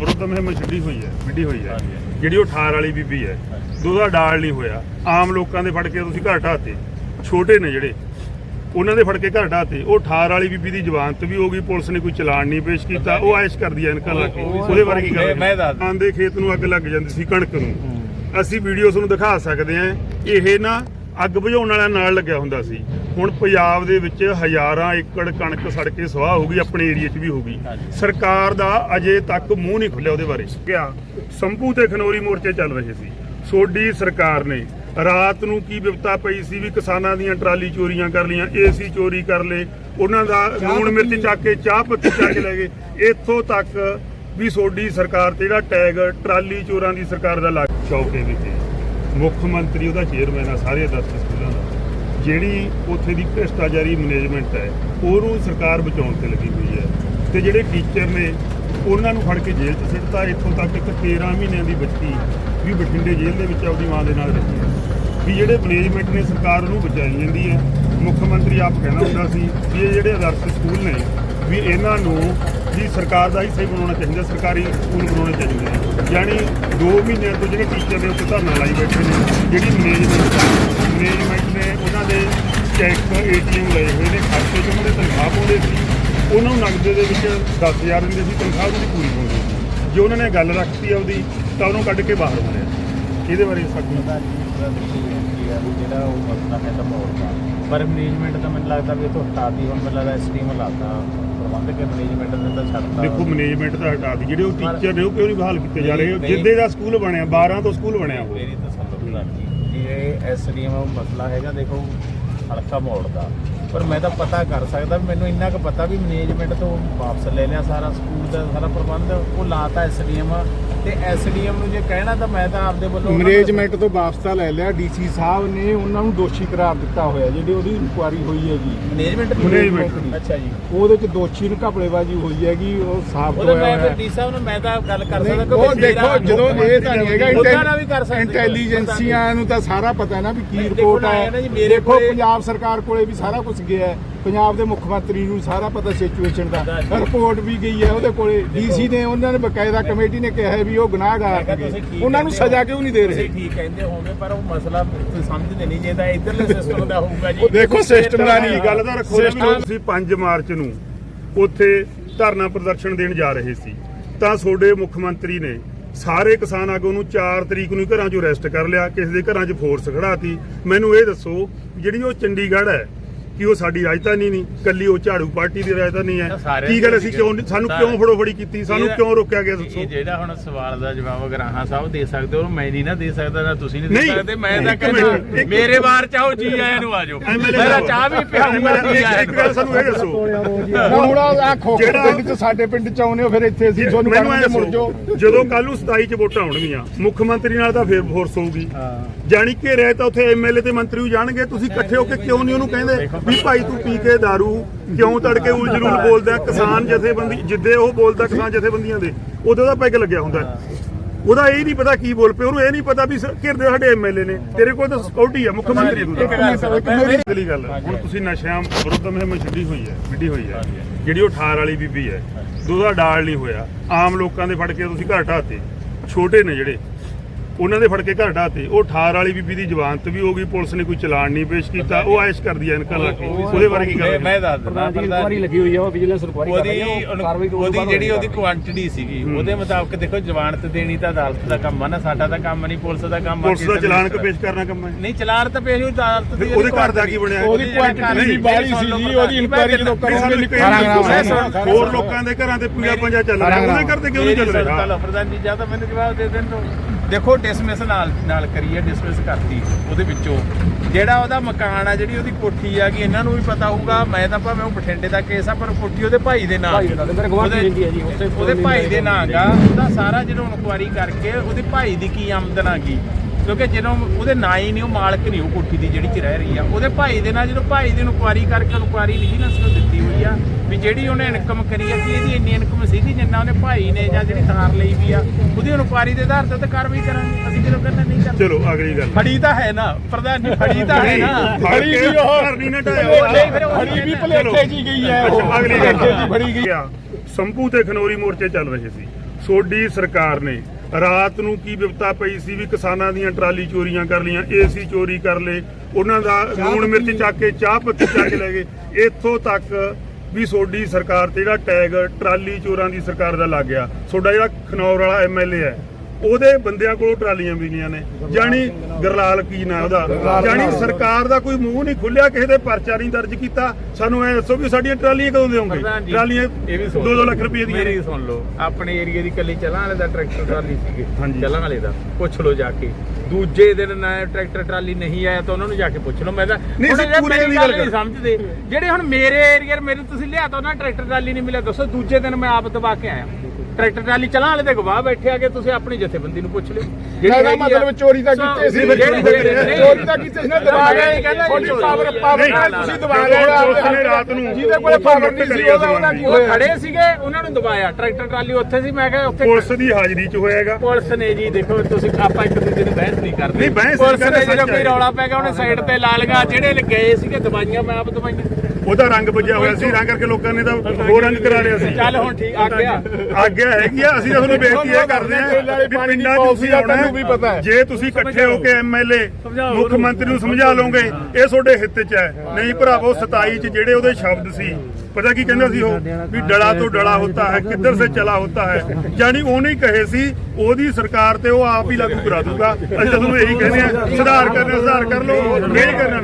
ਵਿਰੁੱਧ ਮੁਹਿੰਮ ਛੱਡੀ ਹੋਈ ਹੈ ਵਿੱਢੀ ਹੋਈ ਹੈ। ਜਿਹੜੀ ਉਹ ਠਾਰ ਵਾਲੀ ਬੀਬੀ ਹੈ ਉਹਦਾ ਡਾਲ ਨਹੀਂ ਹੋਇਆ। ਆਮ ਲੋਕਾਂ ਦੇ ਫੜ ਕੇ ਤੁਸੀਂ ਘਰ ਢਾਤੇ ਛੋਟੇ ਨੇ ਜਿਹੜੇ। ਉਹਨਾਂ ਦੇ ਫੜ ਕੇ ਘਰ ਢਾਤੇ ਉਹ ਠਾਰ ਵਾਲੀ ਬੀਬੀ ਦੀ ਜ਼ਮਾਨਤ ਵੀ ਹੋ ਗਈ ਪੁਲਿਸ ਨੇ ਕੋਈ ਚਲਾਨ ਨਹੀਂ ਪੇਸ਼ ਕੀਤਾ। ਉਹ ਆਇਸ਼ ਕਰਦੀ ਐ ਇਨਕਾ ਲਾ ਕੇ। ਉਹਦੇ ਬਾਰੇ ਕੀ ਗੱਲ ਆਂਦੇ ਖੇਤ ਨੂੰ ਅੱਗ ਲੱਗ ਜਾਂਦੀ ਸੀ ਕਣਕ ਨੂੰ। ਅਸੀਂ ਵੀਡੀਓ ਤੁਹਾਨੂੰ ਦਿਖਾ ਸਕਦੇ ਹਾਂ। ਇਹ ਨਾ ਅੱਗ ਬੁਝਾਉਣ ਵਾਲਾ ਨਾਲ ਲੱਗਿਆ ਹੁੰਦਾ ਸੀ। ਹੁਣ ਪੰਜਾਬ ਦੇ ਵਿੱਚ ਹਜ਼ਾਰਾਂ ਏਕੜ ਕਣਕ ਸੜ ਕੇ ਸਵਾਹ ਹੋ ਗਈ ਆਪਣੇ ਏਰੀਆ 'ਚ ਵੀ ਹੋ ਗਈ। ਸਰਕਾਰ ਦਾ ਅਜੇ ਤੱਕ ਮੂੰਹ ਨਹੀਂ ਖੁੱਲਿਆ ਉਹਦੇ ਬਾਰੇ। ਕਿਹਾ ਸੰਭੂ ਤੇ ਖਨੋਰੀ ਮੋਰਚੇ ਚੱਲ ਰਹੇ ਸੀ। ਸੋਡੀ ਸਰਕਾਰ ਨੇ ਰਾਤ ਨੂੰ ਕੀ ਵਿਪਤਾ ਪਈ ਸੀ ਵੀ ਕਿਸਾਨਾਂ ਦੀਆਂ ਟਰਾਲੀ ਚੋਰੀਆਂ ਕਰ ਲੀਆਂ ਏਸੀ ਚੋਰੀ ਕਰ ਲਏ ਉਹਨਾਂ ਦਾ ਲੂਣ ਮਿਰਚ ਚੱਕ ਕੇ ਚਾਹ ਪੱਤੀ ਚੱਕ ਲੈ ਗਏ। ਇੱਥੋਂ ਤੱਕ ਵੀ ਸੋਡੀ ਸਰਕਾਰ ਤੇ ਜਿਹੜਾ ਟੈਗ ਟਰਾਲੀ ਚੋਰਾਂ ਦੀ ਸਰਕਾਰ ਦਾ ਲੱਗ ਚੌਕੇ ਵਿੱਚ। ਮੁੱਖ ਮੰਤਰੀ ਉਹਦਾ ਚੇਅਰਮੈਨ ਆ, ਸਾਰੇ 10 ਸਕੂਲਾਂ ਦਾ। ਜਿਹੜੀ ਉੱਥੇ ਦੀ ਭ੍ਰਿਸ਼ਟਾਚਾਰੀ ਮੈਨੇਜਮੈਂਟ ਹੈ, ਉਹਨੂੰ ਸਰਕਾਰ ਬਚਾਉਣ ਤੇ ਲੱਗੀ ਹੋਈ ਹੈ। ਤੇ ਜਿਹੜੇ ਟੀਚਰ ਨੇ, ਉਹਨਾਂ ਨੂੰ ਫੜ ਕੇ ਜੇਲ੍ਹ 'ਚ ਸਿੱਟਤਾ। ਇੱਥੋਂ ਤੱਕ ਕਿ 13 ਮਹੀਨਿਆਂ ਦੀ ਬੱਚੀ ਵੀ ਬਠਿੰਡੇ ਜੇਲ੍ਹ ਦੇ ਵਿੱਚ ਆਪਦੀ ਮਾਂ ਦੇ ਨਾਲ ਰਹੀ ਹੈ। ਵੀ ਜਿਹੜੇ ਮੈਨੇਜਮੈਂਟ ਨੇ, ਸਰਕਾਰ ਉਹਨੂੰ ਬਚਾਈ ਜਾਂਦੀ ਹੈ। ਮੁੱਖ ਮੰਤਰੀ ਆਪ ਕਹਿਣਾ ਹੁੰਦਾ ਸੀ ਵੀ ਇਹ ਜਿਹੜੇ ਆਦਰਸ਼ ਸਕੂਲ ਨੇ, ਵੀ ਇਹਨਾਂ ਨੂੰ ਵੀ ਸਰਕਾਰ ਦਾ ਹਿੱਸਾ ਹੀ ਬਣਾਉਣਾ ਚਾਹੀਦਾ, ਸਰਕਾਰੀ ਸਕੂਲ ਬਣਾਉਣੇ ਚਾਹੀਦੇ ਨੇ। ਯਾਨੀ 2 ਮਹੀਨਿਆਂ ਤੋਂ ਜਿਹੜੇ ਟੀਚਰ ਨੇ ਉੱਥੇ ਧਰਨਾ ਲਾਈ ਬੈਠੇ ਨੇ। ਜਿਹੜੀ ਮੈਨੇਜਮੈਂਟ ਮੈਨੇਜਮੈਂਟ ਨੇ ਉਹਨਾਂ ਦੇ ਚੈੱਕ ਏਟੀਐਮ ਲਏ ਹੋਏ ਨੇ ਖਾਤੇ 'ਚ ਉਹਨਾਂ ਦੇ ਤਨਖਾਹ ਪਾਉਂਦੇ ਸੀ। ਉਹਨਾਂ ਨੂੰ ਨਗਦ ਦੇ ਵਿੱਚ 10000 ਦਿੰਦੇ ਸੀ, ਤਨਖਾਹ ਉਹਦੀ ਪੂਰੀ ਪਾਉਂਦੇ ਸੀ। ਜੇ ਉਹਨਾਂ ਨੇ ਗੱਲ ਰੱਖਤੀ ਆਪਦੀ, ਤਾਂ ਉਹਨੂੰ ਕੱਢ ਕੇ ਬਾਹਰ ਮਾਰਿਆ। ਇਹਦੇ ਬਾਰੇ ਸਾਡੀ ਜਿਹੜਾ ਉਹ ਮਸਲਾ ਹੈ ਤਾਂ ਮੋੜਦਾ ਪਰ ਮੈਨੇਜਮੈਂਟ ਤਾਂ ਮੈਨੂੰ ਲੱਗਦਾ ਵੀ ਇਥੋਂ ਹਟਾਤੀ ਹੁਣ ਮੈਨੂੰ ਲੱਗਦਾ ਸਟ੍ਰੀਮ ਲਾਤਾ। ਪ੍ਰਬੰਧਕ ਮੈਨੇਜਮੈਂਟ ਨੇ ਤਾਂ ਛੱਡਤਾ ਦੇਖੋ ਮੈਨੇਜਮੈਂਟ ਤਾਂ ਹਟਾ ਦੀ ਜਿਹੜੇ ਉਹ ਟੀਚਰ ਨੇ ਉਹ ਕਿਉਂ ਨਹੀਂ ਬਹਾਲ ਕੀਤੇ ਜਾ ਰਹੇ? ਨਹੀਂ, ਜਿੱਦੇ ਦਾ ਸਕੂਲ ਬਣਿਆ 12 ਤੋਂ ਸਕੂਲ ਬਣਿਆ ਉਹ। ਮੇਰੀ ਤਸੱਲੀ ਕਰਦੀ ਇਹ ਐਸਡੀਐਮ ਮਸਲਾ ਹੈਗਾ ਦੇਖੋ ਹਲਕਾ ਮੋੜਦਾ ਪਰ ਮੈਂ ਤਾਂ ਪਤਾ ਕਰ ਸਕਦਾ ਵੀ ਮੈਨੂੰ ਇੰਨਾ ਕੁ ਪਤਾ ਵੀ ਮੈਨੇਜਮੈਂਟ ਤੋਂ ਵਾਪਸ ਲੈ ਲਿਆ ਸਾਰਾ ਸਕੂਲ ਦਾ ਸਾਰਾ ਪ੍ਰਬੰਧ ਉਹ ਲਾਤਾ ਐਸਡੀਐਮ ਤੇ ਐਸਡੀਐਮ ਨੂੰ ਜੇ ਕਹਿਣਾ ਤਾਂ ਮੈਂ ਤਾਂ ਆਪਦੇ ਵੱਲੋਂ ਉਹਨਾਂ ਨੂੰ- ਮੈਨੇਜਮੈਂਟ ਤੋਂ ਵਾਪਸ ਲੈ ਲਿਆ ਡੀਸੀ ਸਾਹਿਬ ਨੇ ਉਹਨਾਂ ਨੂੰ ਦੋਸ਼ੀ ਕਰਾਰ ਦਿੱਤਾ ਹੋਇਆ ਜਿਹੜੀ ਉਹਦੀ ਇਨਕੁਆਰੀ ਹੋਈ ਹੈਗੀ। ਮੈਨੇਜਮੈਂਟ ਮੈਨੇਜਮੈਂਟ ਅੱਛਾ ਜੀ। ਉਹਦੇ ਚ ਦੋਸ਼ੀ ਨੂੰ ਘਪਲੇਬਾਜ਼ੀ ਹੋਈ ਹੈਗੀ ਉਹ ਸਾਫ਼ ਉਹਦੇ ਹੋਇਆ ਮੈਂ ਹੋਇਆ। ਫਿਰ ਡੀ ਸਾਹਿਬ ਨੂੰ ਮੈਂ ਤਾਂ ਗੱਲ ਕਰ ਸਕਦਾ ਉਹ ਦੇਖੋ ਜਦੋਂ ਇਹ ਤਾਂ ਨਹੀਂ ਹੈਗਾ ਉਹਦਾ ਨਾਲ ਵੀ ਕਰ ਸਕਦੇ ਇੰਟੈਲੀਜੈਂਸੀਆਂ ਨੂੰ ਤਾਂ ਸਾਰਾ ਪਤਾ ਹੈ ਨਾ ਵੀ ਕੀ ਨਹੀਂ, ਰਿਪੋਰਟ ਨਾ ਇਹ ਨਾ ਜੀ, ਮੇਰੇ ਦੇਖੋ ਕੋਲੇ- ਪੰਜਾਬ ਸਰਕਾਰ ਕੋਲੇ ਵੀ ਸਾਰਾ ਕੁਝ ਗਿਆ ਹੈ। ਪੰਜਾਬ ਦੇ ਮੁੱਖ ਮੰਤਰੀ ਨੂੰ ਸਾਰਾ ਪਤਾ ਸਿਚੁਏਸ਼ਨ ਦਾ। ਰਿਪੋਰਟ ਵੀ ਗਈ ਹੈ ਉਹਦੇ ਕੋਲੇ। ਡੀਸੀ ਨੇ ਉਹਨਾਂ ਨੇ ਬਕਾਇਦਾ ਕਮੇਟੀ ਨੇ ਕਿਹਾ ਹੈ ਵੀ ਉਹ ਗੁਨਾਹਗਾਰ ਨੇ। ਉਹਨਾਂ ਨੂੰ। ਸਜ਼ਾ ਕਿਉਂ ਨਹੀਂ ਦੇ ਰਹੇ? ਤੁਸੀਂ ਠੀਕ ਕਹਿੰਦੇ ਹੋਗੇ ਪਰ ਉਹ ਮਸਲਾ ਤੁਸੀਂ ਸਮਝਦੇ ਨਹੀਂ। ਜੇ ਤਾਂ ਇਧਰਲੇ ਸਿਸਟਮ ਦਾ ਹੋਊਗਾ ਜੀ। ਦੇਖੋ ਸਿਸਟਮ ਦਾ ਨਹੀਂ। ਗੱਲ ਤਾਂ ਰੱਖੋ। ਤੁਸੀਂ 5 ਮਾਰਚ ਨੂੰ ਉੱਥੇ ਧਰਨਾ ਪ੍ਰਦਰਸ਼ਨ ਦੇਣ ਜਾ ਰਹੇ ਸੀ ਤਾਂ ਤੁਹਾਡੇ ਮੁੱਖ ਮੰਤਰੀ ਨੇ ਸਾਰੇ ਕਿਸਾਨ ਆਗੂ ਨੂੰ 4 ਤਰੀਕ ਨੂੰ ਹੀ ਘਰਾਂ 'ਚੋਂ ਅਰੈਸਟ ਕਰ ਲਿਆ। ਕਿਸੇ ਦੇ ਘਰਾਂ 'ਚ ਫੋਰਸ ਖੜਾਤੀ ਮੈਨੂੰ ਇਹ ਦੱਸੋ ਜਿਹੜੀ ਉਹ ਚੰਡੀਗੜ੍ਹ ਹੈ ਕਿ ਉਹ ਸਾਡੀ ਰਾਜਧਾਨੀ ਨਹੀਂ ਕੱਲੀ ਉਹ ਝਾੜੂ ਪਾਰਟੀ ਦੀ ਰਾਜਧਾਨੀ ਹੈ। ਕੀ ਗੱਲ ਅਸੀਂ ਕਿਉਂ ਸਾਨੂੰ ਕਿਉਂ ਫੜੋਫੜੀ ਕੀਤੀ? ਸਾਨੂੰ ਕਿਉਂ ਰੋਕਿਆ ਗਿਆ ਦੱਸੋ? ਇਹ ਜਿਹੜਾ ਹੁਣ ਸਵਾਲ ਦਾ ਜਵਾਬ ਗਰਾਹਾਂ ਸਾਹਿਬ ਦੇ ਸਕਦੇ ਹੋ ਉਹ ਮੈਂ ਨਹੀਂ ਨਾ ਦੇ ਸਕਦਾ ਨਾ ਤੁਸੀਂ ਨਹੀਂ ਦੇ ਸਕਦੇ। ਮੈਂ ਤਾਂ ਕਹਿੰਦਾ ਮੇਰੇ ਵਾਰ ਚਾਹੋ ਜੀ ਆਇਆਂ ਨੂੰ ਆਜੋ ਮੇਰਾ ਚਾਹ ਵੀ ਪਿਆਉਂਗਾ ਜੀ ਇੱਕ- ਗੱਲ ਸਾਨੂੰ ਇਹ ਦੱਸੋ। ਹੁਣ ਆ ਜਿਹੜਾ- ਪਿੰਡ ਚ ਸਾਡੇ ਪਿੰਡ ਚ ਆਉਨੇ ਹੋ ਫਿਰ ਇੱਥੇ ਅਸੀਂ ਤੁਹਾਨੂੰ ਮੈਨੂੰ ਕਹਿੰਦੇ ਮੁੜ ਜਾਓ। ਜਦੋਂ ਕੱਲ ਨੂੰ 27 ਚ ਵੋਟਾਂ ਆਉਣਗੀਆਂ ਮੁੱਖ ਮੰਤਰੀ ਨਾਲ ਤਾਂ ਫੇਰ ਫੋਰਸ ਹੋਊਗੀ ਜਾਣੀ ਕਿ ਰਹਿ ਤਾਂ ਉੱਥੇ ਐਮਐਲਏ ਤੇ ਮੰਤਰੀ ਵੀ ਜਾਣਗੇ ਤੁਸੀਂ ਇਕੱਠੇ ਹੋ ਕੇ ਕਿਉਂ ਨਹੀਂ ਉਹਨੂੰ ਕਹਿੰਦੇ? ਵੀ ਭਾਈ ਤੂੰ ਪੀ ਕੇ दारू ਕਿਉਂ ਤੜਕੇ ਉਲ ਜਲੂਲ ਬੋਲਦਾ ਕਿਸਾਨ ਜਥੇਬੰਦੀ ਜਿੱਦੇ ਉਹ ਬੋਲਦਾ ਕਿਸਾਨ ਜਥੇਬੰਦੀਆਂ ਦੇ ਉਦੋਂ ਦਾ ਪੈਗ ਲੱਗਿਆ ਹੁੰਦਾ ਉਹਦਾ ਇਹ ਨਹੀਂ ਪਤਾ ਕੀ ਬੋਲ ਪਏ ਉਹਨੂੰ ਇਹ ਨਹੀਂ ਪਤਾ ਵੀ ਘਿਰਦੇ ਸਾਡੇ ਐਮਐਲਏ ਨੇ ਤੇਰੇ ਕੋਲ ਤਾਂ ਸਿਕਿਉਰਿਟੀ ਆ ਮੁੱਖ ਮੰਤਰੀ। ਮੇਰੀ ਅਗਲੀ ਗੱਲ ਹੁਣ ਤੁਸੀਂ ਨਸ਼ਿਆਂ ਵਿਰੁੱਧ ਮੁਹਿੰਮ ਛੱਡੀ ਹੋਈ ਹੈ ਵਿੱਢੀ ਹੋਈ ਹੈ ਜਿਹੜੀ ਉਹ ਠਾਰ ਵਾਲੀ ਬੀਬੀ ਹੈ ਉਹਦਾ ਡਾਲ ਨਹੀਂ ਹੋਇਆ ਆਮ ਲੋਕਾਂ ਦੇ ਫੜ ਕੇ ਤੁਸੀਂ ਘਰ ਢਾਤੇ ਛੋਟੇ ਨੇ ਜਿਹੜੇ ਉਹਨਾਂ ਦੇ ਫੜ ਕੇ ਘਰ ਢਾਤੇ ਉਹ ਠਾਰ ਵਾਲੀ ਬੀਬੀ ਦੀ ਜ਼ਮਾਨਤ ਵੀ ਹੋ ਗਈ ਪੁਲਿਸ ਨੇ ਕੋਈ ਚਲਾਨ ਨਹੀਂ ਪੇਸ਼ ਕੀਤਾ। ਉਹ ਆਇਸ਼ ਕਰਦੀ ਐ ਇਨਕਾ ਲਾ ਕੇ ਉਹਦੇ ਬਾਰੇ ਕੀ ਗੱਲ ਮੈਂ ਦੱਸ ਦਿੰਦਾ ਇਨਕੁਆਰੀ ਲੱਗੀ ਹੋਈ ਆ ਉਹ ਵਿਜੀਲੈਂਸ ਇਨਕੁਆਰੀ ਕਰ ਉਹਦੀ ਰਹੀ ਉਹਦੀ ਜਿਹੜੀ ਉਹਦੀ। ਕੁਆਂਟੀਟੀ ਸੀਗੀ ਉਹਦੇ ਮੁਤਾਬਕ ਦੇਖੋ ਜ਼ਮਾਨਤ ਦੇਣੀ ਤਾਂ ਅਦਾਲਤ ਦਾ ਕੰਮ ਆ ਨਾ ਸਾਡਾ ਤਾਂ ਕੰਮ ਨਹੀਂ ਪੁਲਿਸ ਦਾ ਕੰਮ ਆ ਪੁਲਿਸ ਦਾ ਚਲਾਨ ਦਾ। ਪੇਸ਼ ਕਰਨਾ ਕੰਮ ਹੈ? ਨਹੀਂ ਚਲਾਨ ਤਾਂ ਪੇਸ਼ ਹੋਈ ਅਦਾਲਤ ਦੀ ਉਹਦੇ ਘਰ ਦਾ ਕੀ ਬਣਿਆ? ਉਹਦੀ ਕੁਆਂਟੀਟੀ ਵੀ ਬਾਹਲੀ ਸੀ ਜੀ ਉਹਦੀ ਇਨਕੁਆਰੀ ਜਦੋਂ ਨਹੀਂ, ਕਰੋਗੇ ਹੋਰ ਲੋਕਾਂ ਦੇ ਘਰਾਂ ਤੇ ਪੂਜਾ ਪੰਜਾ ਚੱਲ ਰਿਹਾ। ਉਹਦੇ ਘਰ। ਤੇ ਕਿਉਂ ਨਹੀਂ ਚੱਲ ਰਿਹਾ? ਲਫਰਦਾਨ ਜੀ ਜਾਂ ਤਾਂ ਮੈਨੂੰ ਜਵਾਬ ਦੇ ਦੇਣ ਤੋਂ ਦੇਖੋ ਡਿਸਮਿਸ ਨਾਲ ਨਾਲ ਕਰੀਏ ਡਿਸਮਿਸ ਕਰਤੀ ਉਹਦੇ ਵਿੱਚੋਂ। ਜਿਹੜਾ ਉਹਦਾ ਮਕਾਨ ਆ ਜਿਹੜੀ ਉਹਦੀ ਕੋਠੀ ਆ ਕਿ ਇਹਨਾਂ ਨੂੰ ਵੀ ਪਤਾ ਹੋਊਗਾ ਮੈਂ ਤਾਂ ਭਾਵੇਂ ਉਹ ਬਠਿੰਡੇ ਦਾ ਕੇਸ ਆ ਪਰ ਕੋਠੀ ਉਹਦੇ ਭਾਈ ਦੇ ਨਾਂ ਦੇ ਉਹਦੇ- ਭਾਈ ਦੇ ਨਾਂ ਗਾ। ਉਹਦਾ ਸਾਰਾ ਜਦੋਂ ਇਨਕੁਆਰੀ ਕਰਕੇ ਉਹਦੇ ਭਾਈ ਦੀ ਕੀ ਆਮਦਨ ਆ ਗਈ? ਕਿਉਂਕਿ ਜਦੋਂ ਉਹਦੇ ਨਾਂ ਹੀ ਨਹੀਂ ਉਹ ਮਾਲਕ ਨਹੀਂ ਉਹ ਕੋਠੀ ਦੀ ਜਿਹੜੀ ਚ ਰਹਿ ਰਹੀ ਆ। ਉਹਦੇ ਭਾਈ ਦੇ ਨਾਲ ਜਦੋਂ ਭਾਈ ਦੀ ਇਨਕੁਆਰੀ ਕਰਕੇ ਇਨਕੁਆਰੀ ਵਿਜੀਲੈਂਸ ਨੂੰ ਦਿੱਤੀ ਹੋਈ ਆ ਵੀ ਜਿਹੜੀ ਉਹਨੇ ਇਨਕਮ ਕਰੀ ਆ ਕਿ ਇਹਦੀ ਇੰਨੀ ਇਨਕਮ ਸੀਗੀ ਜਿੰਨਾ ਉਹਨੇ ਭਾਈ ਨੇ ਜਾਂ ਜਿਹੜੀ ਥਾਰ ਲਈ ਵੀ ਆ ਉਹਦੀ ਇਨਕੁਆਰੀ ਦੇ ਆਧਾਰ ਤੇ ਤਾਂ ਕਾਰਵਾਈ ਕਰਾਂਗੇ। ਅਸੀਂ ਜਦੋਂ ਕਹਿੰਦੇ ਨਹੀਂ ਕਰਦੇ। ਚਲੋ ਅਗਲੀ ਗੱਲ। ਫੜੀ ਤਾਂ ਹੈ ਨਾ ਪ੍ਰਧਾਨ ਜੀ ਫੜੀ ਤਾਂ ਹੈ ਨਾ। ਫੜੀ ਵੀ ਉਹ ਕਰਨੀ ਨਾ ਨਹੀਂ, ਫਿਰ ਉਹ ਫੜੀ ਵੀ ਭਲੇਖੇ ਜੀ ਗਈ ਹੈ ਅਗਲੀ ਗੱਲ। ਜੀ ਫੜੀ ਗਈ। ਸੰਭੂ ਤੇ ਖਨੋਰੀ ਮੋਰਚੇ ਚੱਲ ਰਹੇ ਸੀ। ਸੋਡੀ ਸਰਕਾਰ ਨੇ ਰਾਤ ਨੂੰ ਕੀ ਵਿਪਤਾ ਪਈ ਸੀ ਵੀ ਕਿਸਾਨਾਂ ਦੀਆਂ ਟਰਾਲੀ ਚੋਰੀਆਂ ਕਰ ਲੀਆਂ ਏਸੀ ਚੋਰੀ ਕਰ ਲਏ ਉਹਨਾਂ ਦਾ ਲੂਣ ਮਿਰਚ ਚੱਕ ਕੇ ਚਾਹ ਪੱਤੀ ਚੱਕ ਕੇ ਲੈ ਗਏ। ਇੱਥੋਂ ਤੱਕ ਵੀ ਸੋਡੀ ਸਰਕਾਰ ਤੇ ਜਿਹੜਾ ਟੈਗ ਟਰਾਲੀ ਚੋਰਾਂ ਦੀ ਸਰਕਾਰ ਦਾ ਲੱਗ ਗਿਆ। ਸੋਡਾ ਜਿਹੜਾ ਖਨੌਰ ਵਾਲਾ ਐਮਐਲਏ ਹੈ। ਉਹਦੇ ਬੰਦਿਆਂ ਕੋਲ ਟਰਾਲੀਆਂ ਵੀ ਗਈਆਂ ਨੇ। ਜਾਣੀ ਗਰਲਾਲ ਕੀ ਨਾਂ ਉਹਦਾ? ਜਾਣੀ ਸਰਕਾਰ ਦਾ ਕੋਈ ਮੂੰਹ ਨਹੀਂ ਖੁੱਲਿਆ ਕਿਸੇ ਦੇ ਪਰਚਾ ਨਹੀਂ ਦਰਜ ਕੀਤਾ। ਸਾਨੂੰ ਐ ਦੱਸੋ ਵੀ ਸਾਡੀਆਂ ਟਰਾਲੀਆਂ ਕਦੋਂ ਦੇਵੋਗੇ ਟਰਾਲੀਆਂ ਇਹ ਵੀ ਸੁਣ 2-2 ਲੱਖ ਰੁਪਏ ਦੀਆਂ ਮੇਰੀ ਸੁਣ ਲਓ ਆਪਣੇ ਏਰੀਆ ਦੀ ਕੱਲੀ ਚਲਾਂ ਵਾਲੇ ਦਾ ਟਰੈਕਟਰ ਟਰਾਲੀ ਸੀਗੇ ਹਾਂਜੀ। ਚਲਾਂ ਵਾਲੇ ਦਾ ਪੁੱਛ ਲਓ ਜਾ ਕੇ। ਦੂਜੇ ਦਿਨ ਨਾ ਟਰੈਕਟਰ ਟਰਾਲੀ ਨਹੀਂ ਆਇਆ ਤਾਂ ਉਹਨਾਂ ਨੂੰ ਜਾ ਕੇ ਪੁੱਛ ਲਓ ਮੈਂ ਤਾਂ ਨਹੀਂ, ਪੂਰੇ ਦੀ ਗੱਲ ਸਮਝਦੇ। ਜਿਹੜੇ ਹੁਣ ਮੇਰੇ ਏਰੀਆ ਮੇਰੇ ਤੁਸੀਂ ਲਿਆ ਤਾਂ ਉਹਨਾਂ ਟਰੈਕਟਰ ਟਰਾਲੀ ਨਹੀਂ ਮਿਲਿਆ ਦੱਸੋ ਦੂਜੇ ਦਿਨ ਮੈਂ ਆਪ ਦਬਾ ਕੇ ਆਇਆ। ਟਰੈਕਟਰ ਟਰਾਲੀ ਚਲਾਂ ਵਾਲੇ ਦੇ ਗਵਾਹ ਬੈਠੇ ਆ ਕੇ ਤੁਸੀਂ ਆਪਣੀ ਜਥੇਬੰਦੀ ਨੂੰ ਪੁੱਛ ਲਿਓ। ਇਹਦਾ ਹੈਗੀ ਆ- ਮਤਲਬ ਚੋਰੀ ਤਾਂ ਸੋ, ਕੀਤੇ ਸੀ। ਜਿਹੜੀ- ਜਿਹੜੀ- ਚੋਰੀ ਤਾਂ ਕੀਤੇ ਸੀ ਨਾ ਦਬਾ ਗਏ ਤੁਹਾਡੀ। ਪਾਵਰ ਪਾਵਰ ਨਾਲ ਤੁਸੀਂ ਦਬਾ ਨੇ ਰਾਤ ਨੂੰ ਜਿਹਦੇ ਕੋਲੇ ਪਾਵਰ ਨਹੀਂ ਸੀ ਉਹਦਾ ਉਹਦਾ ਕੀ ਉਹ ਹੋਇਆ ਖੜੇ ਸੀਗੇ ਉਹਨਾਂ ਨੂੰ ਦਬਾਇਆ। ਟਰੈਕਟਰ ਟਰਾਲੀ ਉੱਥੇ ਸੀ ਮੈਂ ਕਿਹਾ ਉੱਥੇ ਪੁਲਿਸ ਦੀ ਹਾਜ਼ਰੀ 'ਚ ਹੋਇਆਗਾ। ਪੁਲਿਸ ਨੇ ਜੀ ਦੇਖੋ ਤੁਸੀਂ ਆਪਾਂ ਇੱਕ ਦੂਜੇ ਨੂੰ ਬਹਿਸ ਨਹੀਂ ਕਰਦੇ। ਨਹੀਂ, ਬਹਿਸ ਨਹੀਂ ਪੁਲਿਸ ਕਰਦੇ, ਨੇ ਜਦੋਂ ਸੱਚ ਕੋਈ। ਰੌਲਾ ਪੈ ਗਿਆ ਉਹਨੇ ਸਾਈਡ ਤੇ ਲਾ ਲਗਾ। ਜਿਹੜੇ ਗਏ ਸੀਗੇ ਦਵਾਈਆਂ ਮੈਂ ਆਪ ਦਵਾਈਆਂ। ਉਹਦਾ ਰੰਗ ਵੱਜਿਆ ਹੋਇਆ ਸੀ ਰੰਗ ਕਰਕੇ ਲੋਕਾਂ ਨੇ ਤਾਂ ਹੋਰ ਰੰਗ ਕਰਾ ਲਿਆ ਸੀ। ਚੱਲ ਹੁਣ ਠੀਕ ਆ ਗਿਆ। ਆਗਿਆ ਹੈਗੀ ਆ ਅਸੀਂ ਤਾਂ ਤੁਹਾਨੂੰ ਬੇਨਤੀ ਇਹ ਕਰਦੇ ਆ ਵੀ ਪਿੰਡਾਂ 'ਚ ਤੁਸੀਂ ਆਉਣਾ ਤੁਹਾਨੂੰ ਵੀ ਪਤਾ ਹੈ। ਜੇ ਤੁਸੀਂ ਇਕੱਠੇ ਹੋ ਕੇ ਐਮਐਲਏ ਮੁੱਖ ਮੰਤਰੀ ਨੂੰ ਸਮਝਾ ਲਓਗੇ ਇਹ ਤੁਹਾਡੇ ਹਿੱਤ 'ਚ ਹੈ। ਨਹੀਂ ਭਰਾਵੋ 27 'ਚ ਜਿਹੜੇ ਉਹਦੇ ਸ਼ਬਦ ਸੀ ਪਤਾ ਕੀ ਕਹਿੰਦਾ ਸੀ ਉਹ? ਵੀ ਡਲਾ ਤੋਂ ਡਲਾ ਹੁੰਦਾ ਹੈ ਕਿੱਧਰ ਸੇ ਚਲਾ ਹੁੰਦਾ ਹੈ। ਯਾਨੀ ਉਹਨੇ ਹੀ ਕਹੇ ਸੀ ਉਹਦੀ ਸਰਕਾਰ ਤੇ ਉਹ ਆਪ ਹੀ ਲਾਗੂ ਕਰਾ ਦੂਗਾ। ਅਸੀਂ ਤੁਹਾਨੂੰ ਇਹੀ ਕਹਿੰਦੇ ਆ ਸੁਧਾਰ ਕਰਨਾ ਸੁਧਾਰ ਕਰ ਲਓ ਨਹੀਂ ਕਰਨਾ